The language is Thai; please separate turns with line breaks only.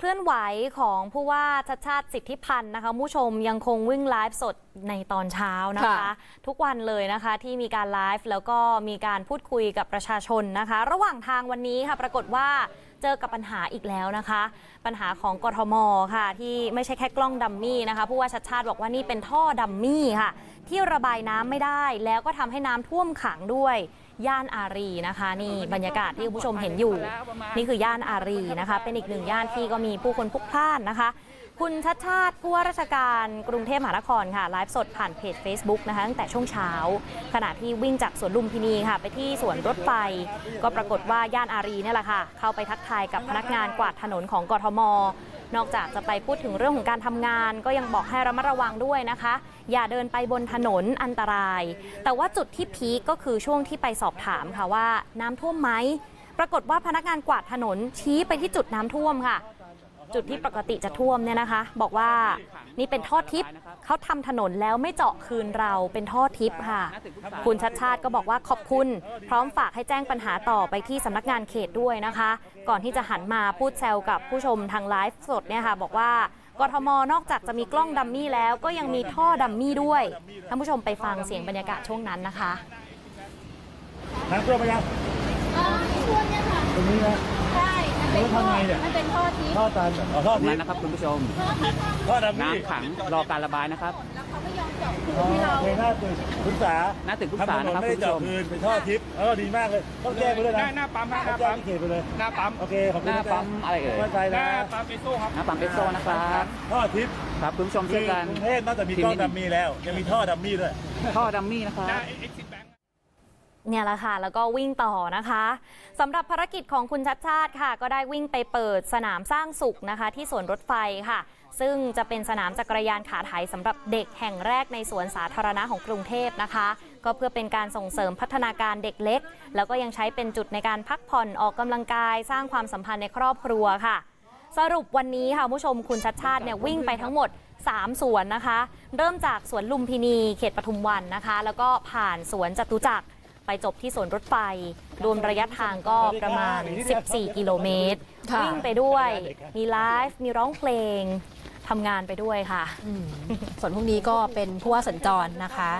เคลื่อนไหวของผู้ว่าชัดชาติสิทธิพันธ์นะคะคุณผู้ชมยังคงวิ่งไลฟ์สดในตอนเช้านะคะ
ค่ะ
ทุกวันเลยนะคะที่มีการไลฟ์แล้วก็มีการพูดคุยกับประชาชนนะคะ ระหว่างทางวันนี้ค่ะปรากฏว่าเจอกับปัญหาอีกแล้วนะคะ ปัญหาของกทมค่ะ ที่ไม่ใช่แค่กล้องดัมมี่นะคะผู้ว่าชัดชาติบอกว่านี่เป็นท่อดัมมี่ค่ะ ที่ระบายน้ำไม่ได้แล้วก็ทำให้น้ำท่วมขังด้วย ย่านอารีนะคะ นี่บรรยากาศที่คุณผู้ชมเห็นอยู่ นี่คือย่านอารีนะคะ เป็นอีกหนึ่งย่านที่ก็มีผู้คนพลุกพล่านนะคะ คุณชัดชาติผู้ว่าราชการกรุงเทพมหานครค่ะไลฟ์สดผ่านเพจ Facebook นะคะตั้งแต่ช่วงเช้า ขณะที่วิ่งจากสวนลุมพินีค่ะ ไปที่สวนรถไฟ ก็ปรากฏว่าย่านอารีเนี่ยแหละค่ะ เข้าไปทักทายกับพนักงานกวาดถนนของกทม นอกจากจะไปพูดถึงเรื่องของการทำงาน ก็ยังบอกให้ระมัดระวังด้วยนะคะ อย่าเดินไปบนถนนอันตราย แต่ว่าจุดที่พีคก็คือช่วงที่ไปสอบถามค่ะว่าน้ำท่วมไหมปรากฏว่าพนักงานกวาดถนนชี้ไปที่จุดน้ำท่วมค่ะ จุดที่ปกติจะท่วมเนี่ยนะคะ บอกว่า นี่เป็นท่อทิพย์เขาทำถนนแล้วไม่เจาะคืนเราเป็นท่อทิพย์ค่ะ คุณชัดชาติก็บอกว่าขอบคุณ พร้อมฝากให้แจ้งปัญหาต่อไปที่สำนักงานเขตด้วยนะคะ ก่อนที่จะหันมาพูดแซวกับผู้ชมทางไลฟ์สดเนี่ยค่ะ บอกว่ากทมนอกจากจะมีกล้องดัมมี่แล้ว ก็ยังมีท่อดัมมี่ด้วยท่านผู้ชมไปฟังเสียงบรรยากาศช่วงนั้นนะคะ
น้ำท่วมไหมยัง
อ่าท่วมเนี่ยค่ะ
ตรงนี้นะ
ใช่มันเป็น
แล้วทำไงเนี่ย
มันเป็นท่อทิพย์
ท่อตันเหรออ๋อท่อ
ตรง
ทิ
นั้
พ
น
ย์
นะครับคุณผู้ชม
ท่อดำนี่
น้ำขังรอการระบายนะครับ
แล้วเขาไม่ยอมเจาะคื
อ๋อน
ให้เรา
ในหน้าตึกคุณสา
หน้าตึกคุณ
ทำถ
สาน
น
นะครับ
ไม่ได้
คุณผู้
เจาะ
ชม
คืนเป็นท่อทิพย์เออดีมากเลยต้องแจ้งไปด้วย
ห
นะ
น้าหน้าปั๊มนะห
ต้
น้า
องแจ้ง
ปั๊ม
ที่เขตไปเลย
หน้าปั๊ม
โอเคขอบ
ห
คุณ
น้า
นะจ๊ะ
ปั๊มอะไรเอ่ย
เข้าใจ
ห
นะ
น้าปั๊มเอสโซ่ครับ
หน้าปั๊มเอสโซนะครับ
ท่อทิพย์
ครับคุณผู้ชม
คื
ช่ว
อย
กัน
กรุงเทพนอกจากมีกล้องดัมมี่แล้วยังมีท่อดัมมี่ด้วย
ท่อดัมมี่นะครับ
หน้าเอ็กซิสแบงค์
เนี่ยแหละค่ะ แล้วก็วิ่งต่อนะคะสำหรับภารกิจของคุณชัดชาติค่ะ ก็ได้วิ่งไปเปิดสนามสร้างสุขนะคะ ที่สวนรถไฟค่ะ ซึ่งจะเป็นสนามจักรยานขาไถสำหรับเด็กแห่งแรกในสวนสาธารณะของกรุงเทพนะคะ ก็เพื่อเป็นการส่งเสริมพัฒนาการเด็กเล็ก แล้วก็ยังใช้เป็นจุดในการพักผ่อนออกกำลังกาย สร้างความสัมพันธ์ในครอบครัวค่ะ สรุปวันนี้ค่ะผู้ชมคุณชัดชาติเนี่ยวิ่งไปทั้งหมด3สวนนะคะ เริ่มจากสวนลุมพินีเขตปทุมวันนะคะ แล้วก็ผ่านสวนจตุจักร ไปจบที่สวนรถไฟ รวมระยะทางก็ประมาณ 14 กิโลเมตร
ค่ะ
วิ่งไปด้วย มีไลฟ์ มีร้องเพลงทำงานไปด้วยค่ะ
ส่วนพวกนี้ก็เป็นผู้ว่าสัญจรนะคะ